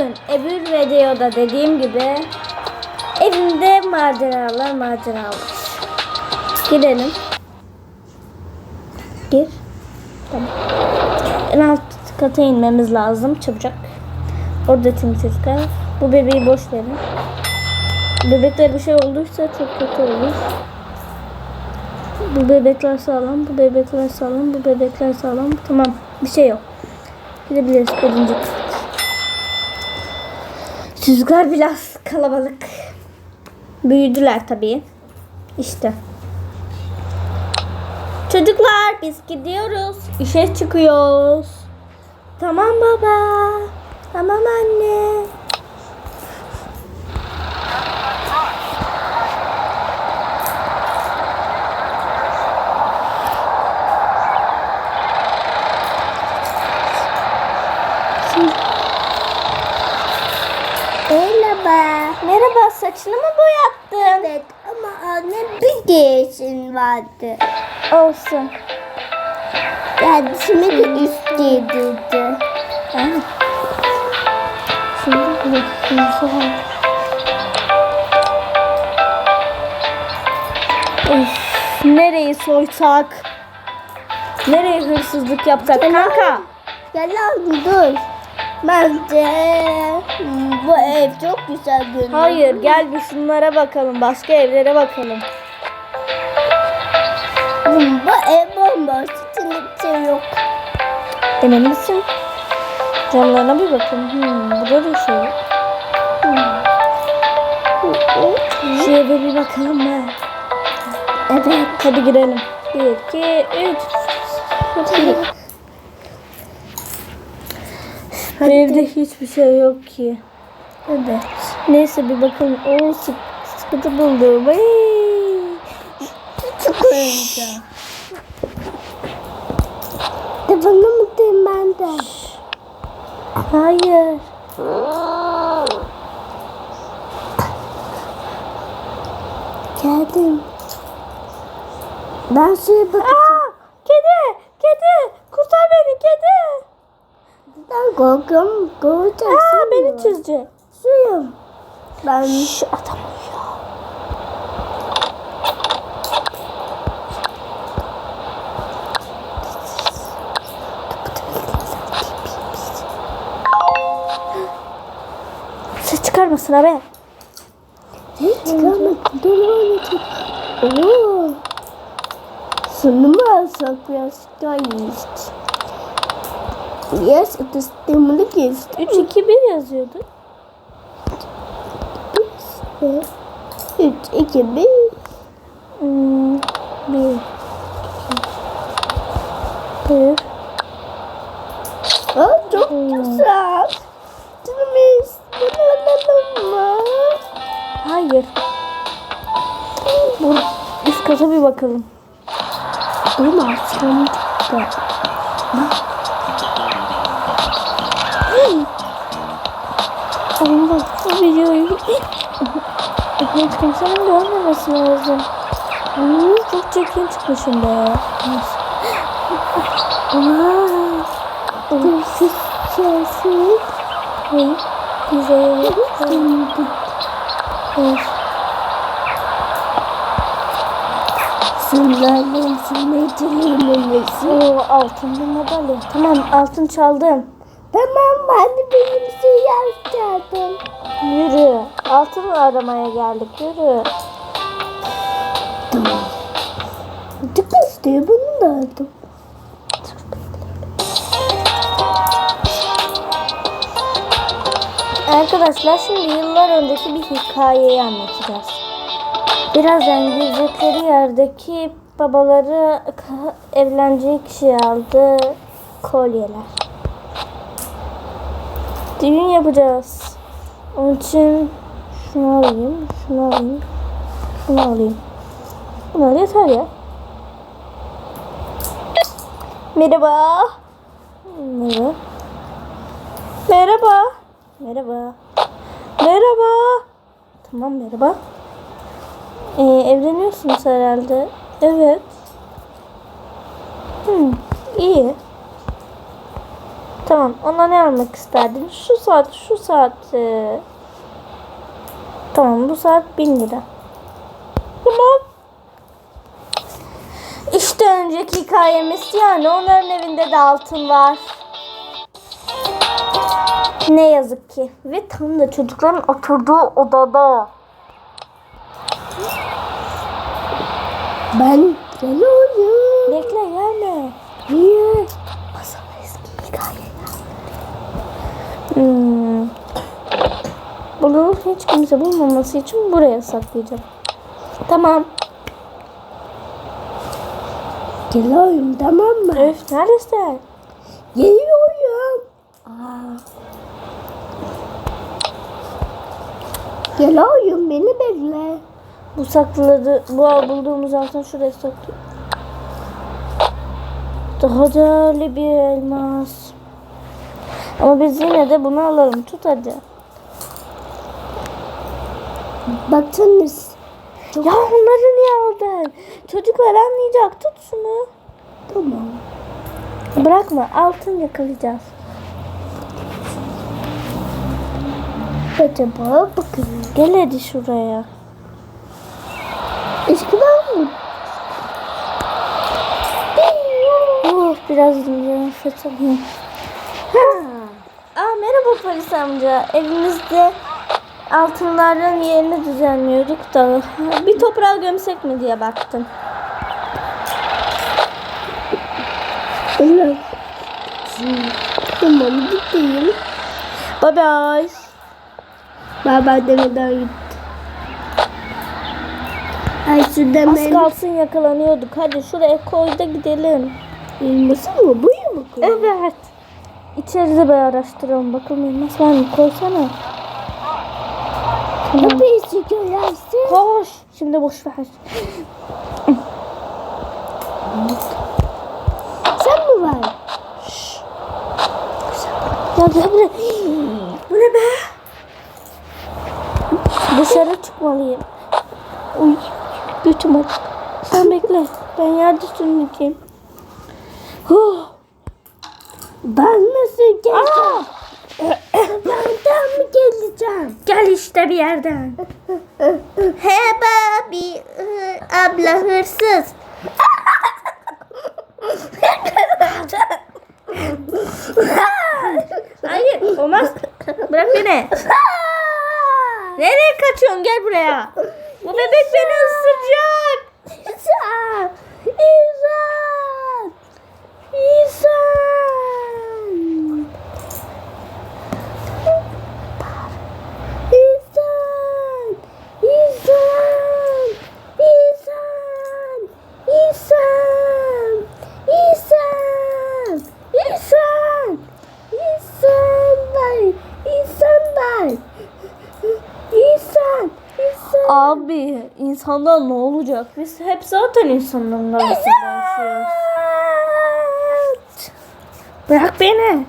Öbür videoda dediğim gibi evimde maceralar maceralar. Girelim. Gir. Tamam. En alt kata inmemiz lazım çabucak. Orada çocuklar. Bu bebeği boş verin. Bebekler bir şey olduysa çok kötü olur. Bu bebekler sağlam, bu bebekler sağlam, bu bebekler sağlam. Tamam, bir şey yok. Gidebiliriz birinci kat. Çocuklar biraz kalabalık. Büyüdüler tabii. İşte. Çocuklar biz gidiyoruz. İşe çıkıyoruz. Tamam baba. Tamam anne. Merhaba. Merhaba saçını mı boyattın? Evet ama anne bir değişim vardı. Olsun. Kendisime de üst giydirdi. Şimdi bakayım. Of, nereyi soysak? Nereye hırsızlık yapsak kanka? Gel lan dur. Bence hmm, bu ev çok güzel görünüyor. Hayır gel bir şunlara bakalım. Başka evlere bakalım. Hmm, Bu ev bomboş. İçinde bir şey yok. Emin misin? Camlarına bir bakın. Hmm, burada da şey yok. Şu eve bir bakalım mı? Evet. Hadi girelim. Bir, iki, üç. Bu evde hiçbir şey yok ki. Evet. Neyse bir bakalım. Oo sık, sıkıntı buldum. Ay. Çok oyuncak. De bana mı diyeyim ben de? Hayır. Geldim. Ben suya bakacağım. Ben korkuyorum. Korkacaksın. Aa, beni çizecek. Suyum. Ben Şş, adam uyuyor. Ses çıkarmasın abi. hiç çıkamadım. Dur tut. Oo. Alsak biraz daha iyi işte. Yes, it is stimuli gift. 3 2 1 yazıyordu. İşte. 3, 2, 1. Hmm, 1 1 Aa, çok Hmm. güzel. Canım alalım mı? Hayır. Bu üst kata bir bakalım. Benim aslında çok Allah bu videoyu hiç kimsenin görmemesi lazım. Hmm, çok çirkin çıkmışım be. Aa, Dur, siz şeysin. hey, güzel. Sınırlarla sınırcılığımızı. Oo, altın madalya. Tamam altın çaldım. Tamam de benim suyu çaldım. Yürü. Altın aramaya geldik. Yürü. Tamam. Çok istiyor bunu da aldım. Arkadaşlar şimdi yıllar önceki bir hikayeyi anlatacağız. Birazdan girecekleri yerdeki babaları evleneceği kişiye aldı kolyeler. Düğün yapacağız. Onun için şunu alayım, şunu alayım, şunu alayım. Bunlar yeter ya. Merhaba. Merhaba. Merhaba. Merhaba. Merhaba. Tamam merhaba. Ee, evleniyorsunuz herhalde. Evet. Hmm, iyi. Tamam. Ona ne almak isterdin? Şu saat, şu saat. e, Tamam bu saat 1000 lira. Tamam. İşte önceki hikayemiz yani onların evinde de altın var. Ne yazık ki. Ve tam da çocukların oturduğu odada. Ben geliyorum. Bekle gelme. Niye? Hmm. Bunu hiç kimse bulmaması için buraya saklayacağım. Tamam. Geliyorum tamam mı? Öf neredesin? Geliyorum. Aa. Geliyorum beni bekle. Bu sakladı, bu bulduğumuz altın şuraya saklı. Daha değerli bir elmas. Ama biz yine de bunu alalım. Tut hadi. Baksanız. Ya onları niye aldın? Çocuklar anlayacak. Tut şunu. Tamam. Bırakma. Altın yakalayacağız. Acaba bakın. Gel hadi şuraya. Eskiden mı? Oh, biraz nefes alayım. Polis amca. Evimizde altınların yerini düzenliyorduk da bir toprağa gömsek mi diye baktım. Evet. Tamam gideyim. Bye bye. Baba demeden gitti. Ay şurada Az kalsın yakalanıyorduk. Hadi şuraya koy da gidelim. elması mı? Buyu mu koyayım? Evet. İçeride bir araştıralım. Bakalım elmas var mı? Koysana. Tamam. Kapıyı çekiyorlarsa. Koş. Şimdi boş ver. Sen mi var? Ya gel buraya. Bu ne be? Dışarı çıkmalıyım. Uy. Götüm aç. Sen bekle. Ben yerde sürüneceğim. Huh. Ben nasıl geleceğim? Benden mi geleceğim? Gel işte bir yerden. He babi. Abla hırsız. Hayır olmaz. Bırak beni. Nereye kaçıyorsun? Gel buraya. Bu bebek beni ısıracak. İnsan! İnsan! İnsan! İnsan! İnsan! İnsan! İnsan! İnsan! İnsan! İnsan var! İnsan var! İnsan! İnsan! Abi insandan ne olacak? Biz hep zaten insanların arasında yaşıyoruz. Bırak beni.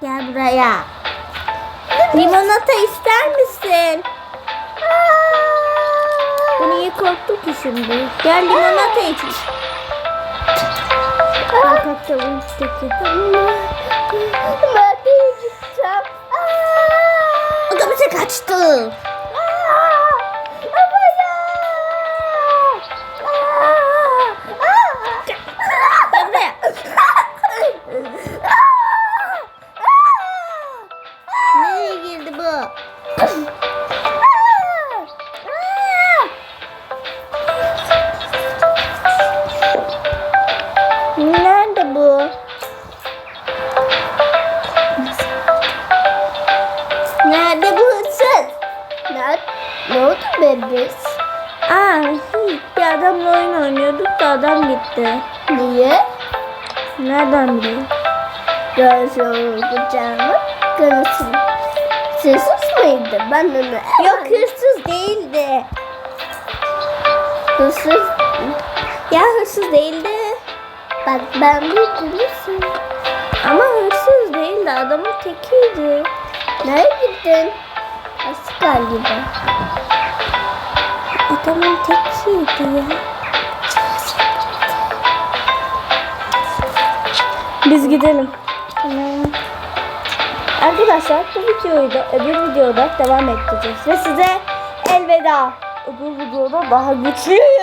Gel buraya. Limonata ister misin? Bu niye korktu ki şimdi? Gel limonata iç. Fakat tavuğun. Aa! Otobüse kaçtı. Gitti. Niye? Nereden bileyim? Göz olacağını kanıtım. Hırsız mıydı? Ben onu Yok hırsız değildi. hırsız. Ya hırsız değildi. Bak ben bilirsin. Ama hırsız değildi. Adamın tekiydi. Nereye gittin? Askar gibi. Adamın tekiydi ya. Biz gidelim. Arkadaşlar bu videoyu da öbür videoda devam edeceğiz. Ve size elveda. Öbür videoda daha bay.